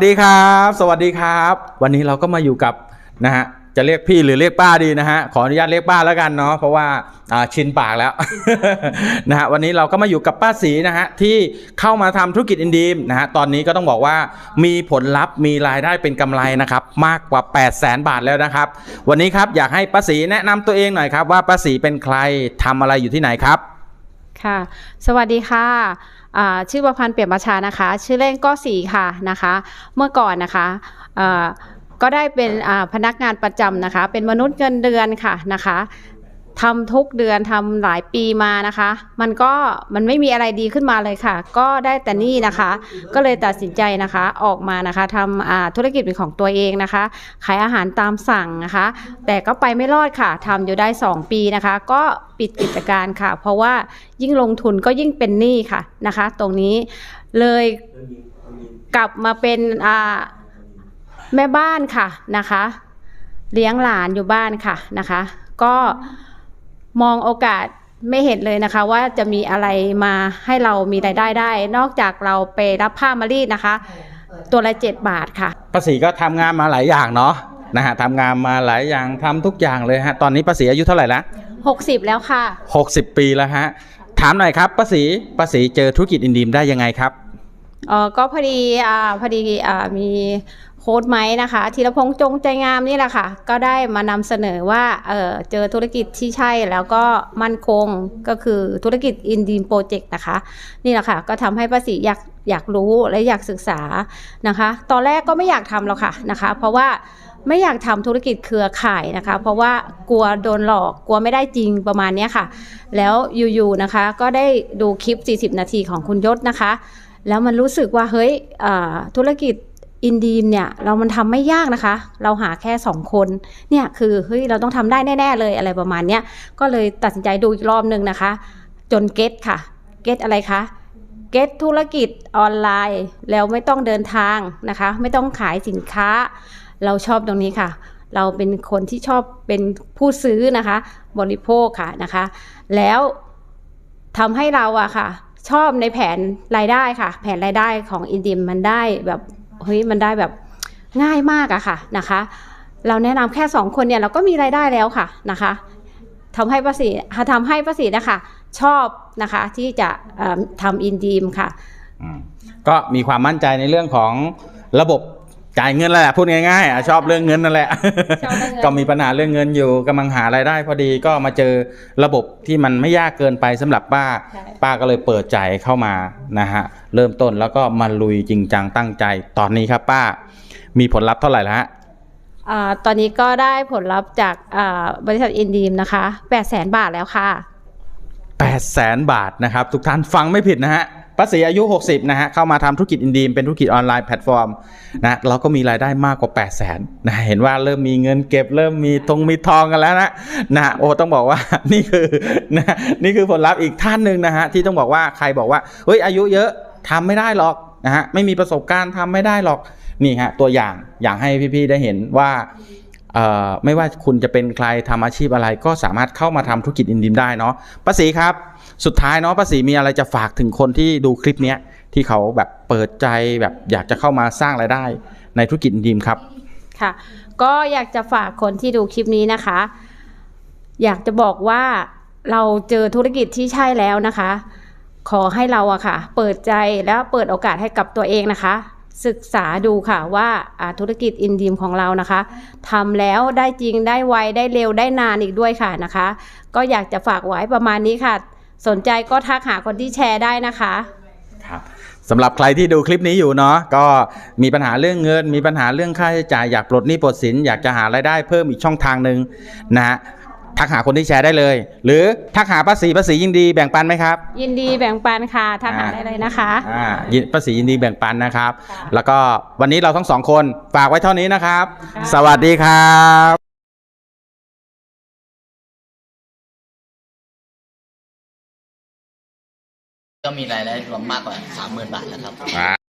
สวัสดีครับ สวัสดีครับ วันนี้เราก็มาอยู่กับนะฮะจะเรียกพี่หรือเรียกป้าดีนะฮะขออนุญาตเรียกป้าแล้วกันเนาะเพราะว่าชินปากแล้วนะฮะวันนี้เราก็มาอยู่กับป้าสีนะฮะที่เข้ามาทำธุรกิจอินดีมนะฮะตอนนี้ก็ต้องบอกว่ามีผลลัพธ์มีรายได้เป็นกำไรนะครับมากกว่า 8 0 0แสนบาทแล้วนะครับ วันนี้ครับอยากให้ป้าสีแนะนำตัวเองหน่อยครับว่าป้าสีเป็นใครทำอะไรอยู่ที่ไหนครับ ค่ะ สวัสดีค่ะ ชื่อประพันธ์เปี่ยมประชานะคะ ชื่อเล่นก็สีค่ะนะคะ เมื่อก่อนนะคะก็ได้เป็นพนักงานประจำนะคะ เป็นมนุษย์เงินเดือนค่ะนะคะ ทำทุกเดือนทำหลายปีมานะคะ มันก็มันไม่มีอะไรดีขึ้นมาเลยค่ะ ก็ได้แต่นี่นะคะ ก็เลยตัดสินใจนะคะออกมานะคะทำธุรกิจเป็นของตัวเองนะคะ ขายอาหารตามสั่งนะคะ แต่ก็ไปไม่รอดค่ะทำอยู่ได้ 2 ปีนะคะ ก็ปิดกิจการค่ะ เพราะว่ายิ่งลงทุนก็ยิ่งเป็นหนี้ค่ะนะคะ ตรงนี้เลยกลับมาเป็นแม่บ้านค่ะนะคะ เลี้ยงหลานอยู่บ้านค่ะนะคะ ก็ มองโอกาสไม่เห็นเลยนะคะว่าจะมีอะไรมาให้เรามีรายได้ได้ นอกจากเราไปรับผ้ามารีดนะคะ ตัวละเจ็ดบาทค่ะป้าศรีก็ทำงานมาหลายอย่างเนาะนะฮะทำงานมาหลายอย่างทำทุกอย่างเลยฮะตอนนี้ป้าศรีอายุเท่าไหร่ละ60แล้วค่ะ60ปีแล้วฮะถามหน่อยครับป้าศรีป้าศรีเจอธุรกิจอินดีมได้ยังไงครับเออก็พอดีอ่าพอดีอ่ามี โค้ดไหมนะคะธีรพงษ์จงใจงามนี่แหละค่ะ ก็ได้มานำเสนอว่าเออเจอธุรกิจที่ใช่แล้วก็มั่นคงก็คือธุรกิจอินดีมโปรเจกต์นะคะ นี่แหละค่ะ ก็ทำให้ป้าศรีอยากอยากรู้และอยากศึกษานะคะ ตอนแรกก็ไม่อยากทำหรอกค่ะนะคะ เพราะว่าไม่อยากทำธุรกิจเครือข่ายนะคะ เพราะว่ากลัวโดนหลอกกลัวไม่ได้จริงประมาณนี้ค่ะ แล้วอยู่ๆนะคะ ก็ได้ดูคลิป 40 นาทีของคุณยศนะคะ แล้วมันรู้สึกว่าเฮ้ยธุรกิจ อินดีมเนี่ยเรามันทำไม่ยากนะคะ เราหาแค่สองคนเนี่ยคือเฮ้ยเราต้องทำได้แน่ๆเลยอะไรประมาณเนี้ยก็เลยตัดสินใจดูอีกรอบหนึ่งนะคะ จนเก็ตค่ะเก็ตอะไรคะเก็ตธุรกิจออนไลน์ แล้วไม่ต้องเดินทางนะคะ ไม่ต้องขายสินค้า เราชอบตรงนี้ค่ะ เราเป็นคนที่ชอบเป็นผู้ซื้อนะคะ บริโภคค่ะนะคะ แล้วทำให้เราอะค่ะ ชอบในแผนรายได้ค่ะ แผนรายได้ของอินดิมมันได้แบบ เฮ้ยมันได้แบบง่ายมากอะค่ะนะคะ เราแนะนำแค่สองคนเนี่ยเราก็มีรายได้แล้วค่ะนะคะทำให้ป้าษีทำให้ป้าษีนะคะ ชอบนะคะที่จะทำอินดีมค่ะ ก็มีความมั่นใจในเรื่องของระบบ จ่ายเงินแหละพูดง่ายๆอะชอบเรื่องเงินนั่นแหละ ชอบเรื่องเงิน ก็มีปัญหาเรื่องเงินอยู่กำลังหารายได้ พอดีก็มาเจอระบบที่มันไม่ยากเกินไปสำหรับป้า ใช่ ป้าก็เลยเปิดใจเข้ามานะฮะเริ่มต้นแล้วก็มาลุยจริงจังตั้งใจ ตอนนี้ครับป้า มีผลลัพธ์เท่าไหร่แล้วฮะอ่าตอนนี้ก็ได้ผลลัพธ์จากอ่าบริษัทอินดีมนะคะ8 0 0 0 0 0 บาทแล้วค่ะ8 0 0แสนบาทนะครับ ทุกท่านฟังไม่ผิดนะฮะ ป้าศรีอายุ 60 นะฮะ เข้ามาทำธุรกิจอินดีมเป็นธุรกิจออนไลน์แพลตฟอร์มนะเราก็มีรายได้มากกว่า 8 0 0แสนนะเห็นว่าเริ่มมีเงินเก็บ เริ่มมีทงมีทองกันแล้วนะนะโอ้ต้องบอกว่านี่คือนะนี่คือผลลัพธ์อีกท่านหนึ่งนะฮะที่ต้องบอกว่าใครบอกว่าเฮ้ยอายุเยอะทำไม่ได้หรอกนะฮะไม่มีประสบการณ์ทำไม่ได้หรอกนี่ฮะตัวอย่างอยากให้พี่ๆได้เห็นว่าเอ่อไม่ว่าคุณจะเป็นใครทำอาชีพอะไรก็สามารถเข้ามาทำธุรกิจอินดิมได้เนาะป้าศรีครับ สุดท้ายเนาะป้าศรีมีอะไรจะฝากถึงคนที่ดูคลิปเนี้ยที่เขาแบบเปิดใจแบบอยากจะเข้ามาสร้างรายได้ในธุรกิจอินดิมครับ ค่ะ ก็อยากจะฝากคนที่ดูคลิปนี้นะคะ อยากจะบอกว่าเราเจอธุรกิจที่ใช่แล้วนะคะ ขอให้เราอะค่ะ เปิดใจแล้วเปิดโอกาสให้กับตัวเองนะคะ ศึกษาดูค่ะว่าธุรกิจอินดีมของเรานะคะทำแล้วได้จริงได้ไวได้เร็วได้นานอีกด้วยค่ะนะคะ ก็อยากจะฝากไว้ประมาณนี้ค่ะ สนใจก็ทักหาคนที่แชร์ได้นะคะครับสำหรับใครที่ดูคลิปนี้อยู่เนาะก็มีปัญหาเรื่องเงิน มีปัญหาเรื่องค่าใช้จ่ายอยากปลดหนี้ปลดสินอยากจะหารายได้เพิ่มอีกช่องทางหนึ่งนะฮะทักหาคนที่แชร์ได้เลย หรือทักหาป้าศรีป้าศรียินดีแบ่งปันไหมครับ ยินดีแบ่งปันค่ะทักหาได้เลยนะคะอ่ายินป้าศรียินดีแบ่งปันนะครับค่ะแล้วก็วันนี้เราทั้งสองคนฝากไว้เท่านี้นะครับค่ะสวัสดีครับ ก็มีรายได้รวมมากกว่า 30,000 บาทแล้วครับ